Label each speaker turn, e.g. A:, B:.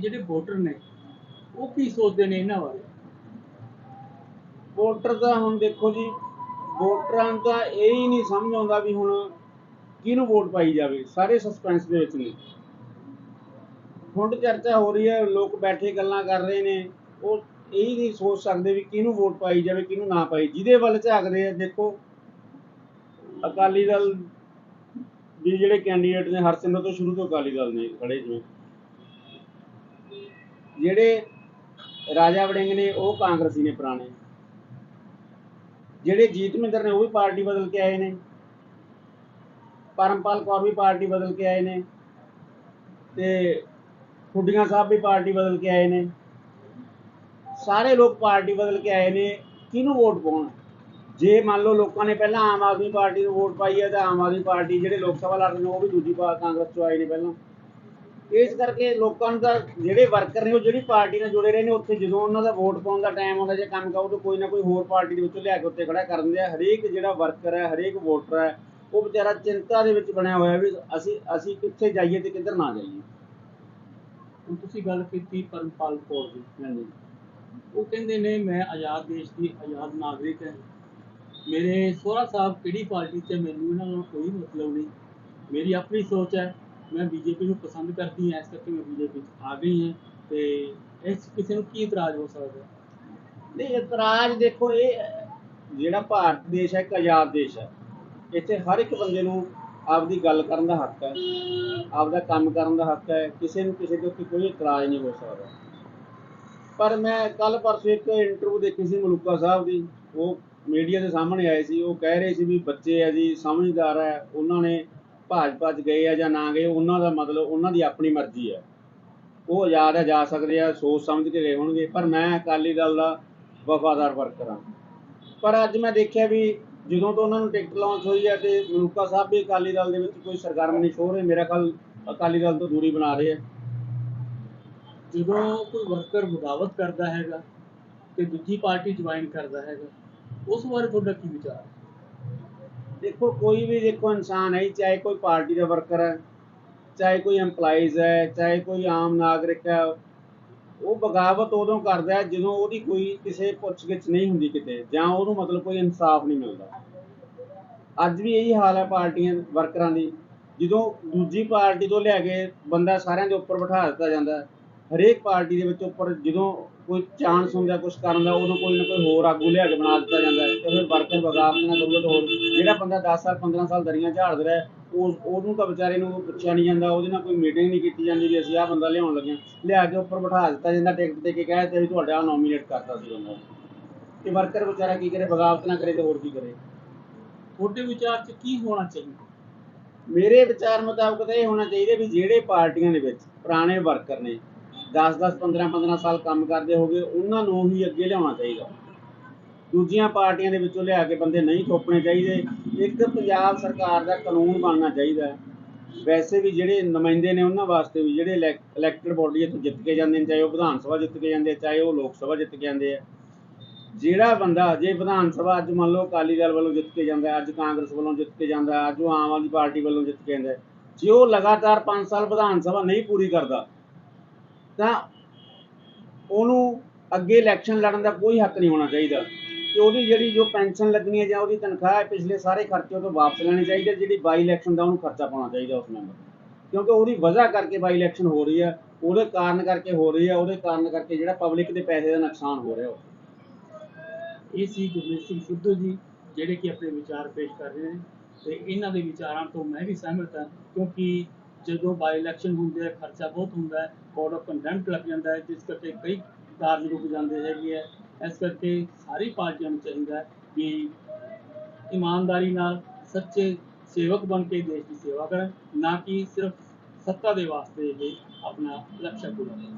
A: ਜਿਹੜੇ ਵੋਟਰ ਨੇ, ਉਹ ਕੀ ਸੋਚਦੇ ਨੇ ਇਹਨਾਂ ਬਾਰੇ?
B: ਵੋਟਰ ਦਾ ਹੁਣ ਦੇਖੋ ਜੀ, ਵੋਟਰਾਂ ਨੂੰ ਇਹ ਹੀ ਨਹੀਂ ਸਮਝ ਆਉਂਦਾ ਵੀ ਹੁਣ ਕਿਹਨੂੰ ਵੋਟ ਪਾਈ ਜਾਵੇ, ਸਾਰੇ ਸਸਪੈਂਸ ਦੇ ਵਿੱਚ ਨੇ। ਹੁਣ ਚਰਚਾ ਹੋ ਰਹੀ ਹੈ, ਲੋਕ ਬੈਠੇ ਗੱਲਾਂ ਕਰ ਰਹੇ ਨੇ, ਉਹ ਇਹ ਹੀ ਨਹੀਂ ਸੋਚ ਸਕਦੇ ਵੀ ਕਿਹਨੂੰ ਵੋਟ ਪਾਈ ਜਾਵੇ, ਕਿਹਨੂੰ ਨਾ ਪਾਈ। ਜਿਹਦੇ ਵੱਲ ਝਾਕਦੇ ਆ, ਦੇਖੋ, ਅਕਾਲੀ ਦਲ ਵੀ ਜਿਹੜੇ ਕੈਂਡੀਡੇਟ ਨੇ, ਹਰਸਿਮਰਤ ਤੋਂ ਸ਼ੁਰੂ ਤੋਂ ਅਕਾਲੀ ਦਲ ਨੇ ਖੜੇ ਜਿਵੇਂ। ਜਿਹੜੇ ਰਾਜਾ ਵੜਿੰਗ ਨੇ, ਉਹ ਕਾਂਗਰਸੀ ਨੇ ਪੁਰਾਣੇ। ਜਿਹੜੇ ਜੀਤ ਮਹਿੰਦਰ ਨੇ, ਉਹ ਵੀ ਪਾਰਟੀ ਬਦਲ ਕੇ ਆਏ ਨੇ। ਪਰਮਪਾਲ ਕੌਰ ਵੀ ਪਾਰਟੀ ਬਦਲ ਕੇ ਆਏ ਨੇ। ਤੇ ਖੁੱਡੀਆਂ ਸਾਹਿਬ ਵੀ ਪਾਰਟੀ ਬਦਲ ਕੇ ਆਏ ਨੇ। ਸਾਰੇ ਲੋਕ ਪਾਰਟੀ ਬਦਲ ਕੇ ਆਏ ਨੇ। ਕਿਹਨੂੰ ਵੋਟ ਪਾਉਣ? ਜੇ ਮੰਨ ਲਓ ਲੋਕਾਂ ਨੇ ਪਹਿਲਾਂ ਆਮ ਆਦਮੀ ਪਾਰਟੀ ਨੂੰ ਵੋਟ ਪਾਈ ਹੈ, ਤਾਂ ਆਮ ਆਦਮੀ ਪਾਰਟੀ ਜਿਹੜੇ ਲੋਕ ਸਭਾ ਲੜ ਰਹੇ ਨੇ, ਉਹ ਵੀ ਦੂਜੀ ਪਾਰ ਕਾਂਗਰਸ ਚੋਂ ਆਏ ਨੇ ਪਹਿਲਾਂ। ਇਸ ਕਰਕੇ ਲੋਕਾਂ ਨੂੰ ਤਾਂ ਜਿਹੜੇ ਵਰਕਰ ਨੇ, ਉਹ ਜਿਹੜੀ ਪਾਰਟੀ ਨਾਲ ਜੁੜੇ ਰਹੇ ਨੇ, ਉੱਥੇ ਜਦੋਂ ਉਹਨਾਂ ਦਾ ਵੋਟ ਪਾਉਣ ਦਾ ਟਾਈਮ ਆਉਂਦਾ ਜਾਂ ਕੰਮ ਕਹੋ ਤਾਂ ਕੋਈ ਨਾ ਕੋਈ ਹੋਰ ਪਾਰਟੀ ਦੇ ਵਿੱਚੋਂ ਲਿਆ ਕੇ ਉੱਤੇ ਖੜਾ ਕਰ ਦਿੰਦੇ ਆ। ਹਰੇਕ ਜਿਹੜਾ ਵਰਕਰ ਹੈ, ਹਰੇਕ ਵੋਟਰ ਹੈ, ਉਹ ਵਿਚਾਰਾ ਚਿੰਤਾ ਦੇ ਵਿੱਚ ਬਣਿਆ ਹੋਇਆ ਵੀ ਅਸੀਂ ਅਸੀਂ ਕਿੱਥੇ ਜਾਈਏ ਤੇ ਕਿੱਧਰ ਨਾ ਜਾਈਏ।
A: ਹੁਣ ਤੁਸੀਂ ਗੱਲ ਕੀਤੀ ਪਰਮਪਾਲ ਕੌਰ ਦੀ,
B: ਹਾਂਜੀ।
A: ਉਹ ਕਹਿੰਦੇ ਨੇ, ਮੈਂ ਆਜ਼ਾਦ ਦੇਸ਼ ਦੀ ਆਜ਼ਾਦ ਨਾਗਰਿਕ ਹਾਂ। ਮੇਰੇ ਸੋਹਰਾ ਸਾਹਿਬ ਕਿਹੜੀ ਪਾਰਟੀ 'ਚ ਮੈਨੂੰ ਇਹਨਾਂ ਨਾਲ ਕੋਈ ਮਤਲਬ ਨਹੀਂ। ਮੇਰੀ ਆਪਣੀ ਸੋਚ ਹੈ। ਮੈਂ ਬੀਜੇਪੀ ਨੂੰ ਪਸੰਦ ਕਰਦੀ ਹਾਂ, ਇਸ ਕਰਕੇ ਮੈਂ ਬੀਜੇਪੀ 'ਚ ਆ ਗਈ ਹਾਂ ਤੇ ਇਸ ਕਿਸੇ ਨੂੰ ਕੀ ਇਤਰਾਜ਼ ਹੋ ਸਕਦਾ?
B: ਨਹੀਂ, ਇਤਰਾਜ਼ ਦੇਖੋ, ਇਹ ਜਿਹੜਾ ਭਾਰਤ ਦੇਸ਼ ਹੈ, ਇੱਕ ਆਜ਼ਾਦ ਦੇਸ਼ ਹੈ। ਇੱਥੇ ਹਰ ਇੱਕ ਬੰਦੇ ਨੂੰ ਆਪਦੀ ਗੱਲ ਕਰਨ ਦਾ ਹੱਕ ਹੈ, ਆਪਦਾ ਕੰਮ ਕਰਨ ਦਾ ਹੱਕ ਹੈ, ਕਿਸੇ ਨੂੰ ਕਿਸੇ ਦੇ ਉੱਤੇ ਕੋਈ ਇਤਰਾਜ਼ ਨਹੀਂ ਹੋ ਸਕਦਾ। ਪਰ ਮੈਂ ਕੱਲ ਪਰਸੋਂ ਇੱਕ ਇੰਟਰਵਿਊ ਦੇਖੀ ਸੀ ਮਲੂਕਾ ਸਾਹਿਬ ਦੀ, ਉਹ ਮੀਡੀਆ ਦੇ ਸਾਹਮਣੇ ਆਏ ਸੀ, ਉਹ ਕਹਿ ਰਹੇ ਸੀ ਵੀ ਬੱਚੇ ਆ ਜੀ, ਸਮਝਦਾਰ ਹੈ, ਉਹਨਾਂ ਨੇ ਭਾਜਪਾ 'ਚ ਗਏ ਆ ਜਾਂ ਨਾ ਗਏ, ਉਹਨਾਂ ਦਾ ਮਤਲਬ ਉਹਨਾਂ ਦੀ ਆਪਣੀ ਮਰਜ਼ੀ ਹੈ। ਉਹ ਆਜ਼ਾਦ ਹੈ, ਜਾ ਸਕਦੇ ਆ, ਸੋਚ ਸਮਝ ਕੇ ਗਏ ਹੋਣਗੇ, ਪਰ ਮੈਂ ਅਕਾਲੀ ਦਲ ਦਾ ਵਫਾਦਾਰ ਵਰਕਰ ਹਾਂ। ਪਰ ਅੱਜ ਮੈਂ ਦੇਖਿਆ ਵੀ ਜਦੋਂ ਤੋਂ ਉਹਨਾਂ ਨੂੰ ਟਿਕਟ ਲਾਂਚ ਹੋਈ ਹੈ ਤੇ ਮਲੂਕਾ ਸਾਹਿਬ ਵੀ ਅਕਾਲੀ ਦਲ ਦੇ ਵਿੱਚ ਕੋਈ ਸਰਗਰਮ ਨਹੀਂ ਛੋ ਰਹੇ, ਮੇਰਾ ਖਿਆਲ ਅਕਾਲੀ ਦਲ ਤੋਂ ਦੂਰੀ ਬਣਾ ਰਹੇ ਆ।
A: ਜਦੋਂ ਕੋਈ ਵਰਕਰ ਬਗਾਵਤ ਕਰਦਾ ਹੈਗਾ ਤੇ ਦੂਜੀ ਪਾਰਟੀ ਜੁਆਇਨ ਕਰਦਾ ਹੈਗਾ, ਉਸ ਬਾਰੇ ਤੁਹਾਡਾ ਕੀ ਵਿਚਾਰ ਹੈ?
B: ਦੇਖੋ, ਕੋਈ ਵੀ ਦੇਖੋ ਇਨਸਾਨ ਹੈ ਚਾਹੇ ਕੋਈ ਪਾਰਟੀ ਦਾ ਵਰਕਰ ਹੈ, ਚਾਹੇ ਕੋਈ EMPLOYEES ਹੈ, ਚਾਹੇ ਕੋਈ ਆਮ ਨਾਗਰਿਕ ਹੈ, ਉਹ ਬਗਾਵਤ ਉਦੋਂ ਕਰਦਾ ਹੈ ਜਦੋਂ ਉਹਦੀ ਕੋਈ ਕਿਸੇ ਪੁੱਛਗਿੱਛ ਨਹੀਂ ਹੁੰਦੀ ਕਿਤੇ, ਜਾਂ ਉਹਨੂੰ ਮਤਲਬ ਕੋਈ ਇਨਸਾਫ ਨਹੀਂ ਮਿਲਦਾ। ਅੱਜ ਵੀ ਇਹੀ ਹਾਲ ਹੈ ਪਾਰਟੀਆਂ, ਵਰਕਰਾਂ ਦੀ। ਜਦੋਂ ਦੂਜੀ ਪਾਰਟੀ ਤੋਂ ਲਿਆ ਕੇ ਬੰਦਾ ਸਾਰਿਆਂ ਦੇ ਉੱਪਰ ਬਿਠਾ ਦਿੱਤਾ ਜਾਂਦਾ ਹਰੇਕ ਪਾਰਟੀ ਦੇ ਵਿੱਚ ਉੱਪਰ ਜਦੋਂ ਕੋਈ ਚਾਂਸ ਹੁੰਦਾ ਕੁਝ ਕਰਨ ਦਾ ਉਦੋਂ ਕੋਈ ਨਾ ਕੋਈ ਹੋਰ ਆਗੂ ਲਿਆ ਕੇ ਬਣਾ ਦਿੱਤਾ ਜਾਂਦਾ ਹੈ। ਤੇ ਫਿਰ ਵਰਕਰ ਬਗਾਵਤ ਨਾਲ ਜ਼ਰੂਰਤ ਹੋਰ ਜਿਹੜਾ ਬੰਦਾ 10 ਸਾਲ 15 ਸਾਲ ਦਰੀਆਂ ਝਾੜਦਾ ਰਿਹਾ ਉਹ ਉਹਨੂੰ ਤਾਂ ਵਿਚਾਰੇ ਨੂੰ ਪੁੱਛਿਆ ਨਹੀਂ ਜਾਂਦਾ ਉਹਦੇ ਨਾਲ ਕੋਈ ਮੀਟਿੰਗ ਨਹੀਂ ਕੀਤੀ ਜਾਂਦੀ ਵੀ ਅਸੀਂ ਆਹ ਬੰਦਾ ਲਿਆਉਣ ਲੱਗੇ ਲਿਆ ਕੇ ਉੱਪਰ ਬਿਠਾ ਦਿੱਤਾ ਜਾਂਦਾ ਟਿਕਟ ਤੇ ਕੇ ਕਹਿ ਦਿੱਤਾ ਵੀ ਤੁਹਾਡਾ ਨੋਮੀਨੇਟ ਕਰਤਾ ਸੀ ਉਹਨਾਂ ਤੇ ਵਰਕਰ ਵਿਚਾਰਾ ਕੀ ਕਰੇ ਬਗਾਵਤ ਨਾ ਕਰੇ ਤੇ ਹੋਰ ਕੀ ਕਰੇ?
A: ਤੁਹਾਡੇ ਵਿਚਾਰ 'ਚ ਕੀ ਹੋਣਾ ਚਾਹੀਦਾ?
B: ਮੇਰੇ ਵਿਚਾਰ ਮੁਤਾਬਕ ਤਾਂ ਇਹ ਹੋਣਾ ਚਾਹੀਦਾ ਵੀ ਜਿਹੜੇ ਪਾਰਟੀਆਂ ਦੇ ਵਿੱਚ ਪੁਰਾਣੇ ਵਰਕਰ ਨੇ 10-10 15-15 ਸਾਲ ਕੰਮ ਕਰਦੇ ਹੋਗੇ, ਉਹਨਾਂ ਨੂੰ ਹੀ ਅੱਗੇ ਲਿਆਉਣਾ ਚਾਹੀਦਾ। ਦੂਜੀਆਂ ਪਾਰਟੀਆਂ ਦੇ ਵਿੱਚੋਂ ਲਿਆ ਕੇ ਬੰਦੇ ਨਹੀਂ ਥੋਪਣੇ ਚਾਹੀਦੇ। ਇੱਕ ਪੰਜਾਬ ਸਰਕਾਰ ਦਾ ਕਾਨੂੰਨ ਬਣਨਾ ਚਾਹੀਦਾ ਵੈਸੇ ਵੀ ਜਿਹੜੇ ਨੁਮਾਇੰਦੇ ਨੇ ਉਹਨਾਂ ਵਾਸਤੇ ਵੀ, ਜਿਹੜੇ ਇਲੈਕਟਡ ਬੋਡੀ ਇੱਥੋਂ ਜਿੱਤ ਕੇ ਜਾਂਦੇ ਨੇ, ਚਾਹੇ ਉਹ ਵਿਧਾਨ ਸਭਾ ਜਿੱਤ ਕੇ ਜਾਂਦੇ ਚਾਹੇ ਉਹ ਲੋਕ ਸਭਾ ਜਿੱਤ ਕੇ ਜਾਂਦੇ ਆ। ਜਿਹੜਾ ਬੰਦਾ ਜੇ ਵਿਧਾਨ ਸਭਾ ਅੱਜ ਮੰਨ ਲਓ ਅਕਾਲੀ ਦਲ ਵੱਲੋਂ ਜਿੱਤ ਕੇ ਜਾਂਦਾ, ਅੱਜ ਕਾਂਗਰਸ ਵੱਲੋਂ ਜਿੱਤ ਕੇ ਜਾਂਦਾ, ਅੱਜ ਉਹ ਆਮ ਆਦਮੀ ਪਾਰਟੀ ਵੱਲੋਂ ਜਿੱਤ ਕੇ ਜਾਂਦਾ, ਜੇ ਉਹ ਲਗਾਤਾਰ 5 ਸਾਲ ਵਿਧਾਨ ਸਭਾ ਨਹੀਂ ਪੂਰੀ ਕਰਦਾ ਤਾਂ ਉਹਨੂੰ ਅੱਗੇ ਇਲੈਕਸ਼ਨ ਲੜਨ ਦਾ ਕੋਈ ਹੱਕ ਨਹੀਂ ਹੋਣਾ ਚਾਹੀਦਾ। ਤੇ ਉਹਦੀ ਜਿਹੜੀ ਜੋ ਪੈਨਸ਼ਨ ਲੱਗਣੀ ਹੈ ਜਾਂ ਉਹਦੀ ਤਨਖਾਹ ਹੈ, ਪਿਛਲੇ ਸਾਰੇ ਖਰਚੇ ਉਹ ਤੋਂ ਵਾਪਸ ਲੈਣੇ ਚਾਹੀਦੇ, ਜਿਹੜੀ ਬਾਈ ਇਲੈਕਸ਼ਨ ਦਾ ਉਹਨੂੰ ਖਰਚਾ ਪਾਉਣਾ ਚਾਹੀਦਾ ਉਸ ਮੈਂਬਰ ਕਿਉਂਕਿ ਉਹਦੀ ਵਜ੍ਹਾ ਕਰਕੇ ਬਾਈ ਇਲੈਕਸ਼ਨ ਹੋ ਰਹੀ ਹੈ, ਉਹਦੇ ਕਾਰਨ ਕਰਕੇ ਹੋ ਰਹੀ ਹੈ, ਉਹਦੇ ਕਾਰਨ ਕਰਕੇ ਜਿਹੜਾ ਪਬਲਿਕ ਦੇ ਪੈਸੇ ਦਾ ਨੁਕਸਾਨ ਹੋ ਰਿਹਾ ਉਹ
A: ਇਹ ਸੀ ਗੁਰਮੀਤ ਸਿੰਘ ਸਿੱਧੂ ਜੀ, ਜਿਹੜੇ ਕਿ ਆਪਣੇ ਵਿਚਾਰ ਪੇਸ਼ ਕਰ ਰਹੇ ਨੇ, ਤੇ ਇਹਨਾਂ ਦੇ ਵਿਚਾਰਾਂ ਤੋਂ ਮੈਂ ਵੀ ਸਹਿਮਤ ਹਾਂ, ਕਿਉਂਕਿ ਜਦੋਂ ਬਾਈ ਇਲੈਕਸ਼ਨ ਹੁੰਦੇ ਆ, ਖਰਚਾ ਬਹੁਤ ਹੁੰਦਾ ਹੈ ਕੋਡ ਆਫ ਕੰਡੈਂਪਟ ਲੱਗ ਜਾਂਦਾ ਹੈ, ਜਿਸ ਕਰਕੇ ਕਈ ਕਾਰਜ ਰੁਕ ਜਾਂਦੇ ਹੈਗੇ ਹੈ। ਇਸ ਕਰਕੇ ਸਾਰੀ ਪਾਰਟੀਆਂ ਨੂੰ ਚਾਹੀਦਾ ਕਿ ਇਮਾਨਦਾਰੀ ਨਾਲ ਸੱਚੇ ਸੇਵਕ ਬਣ ਕੇ ਦੇਸ਼ ਦੀ ਸੇਵਾ ਕਰਨ, ਨਾ ਕਿ ਸਿਰਫ ਸੱਤਾ ਦੇ ਵਾਸਤੇ ਇਹ ਆਪਣਾ ਲਕਸ਼ਯ ਪੂਰਾ ਕਰਨ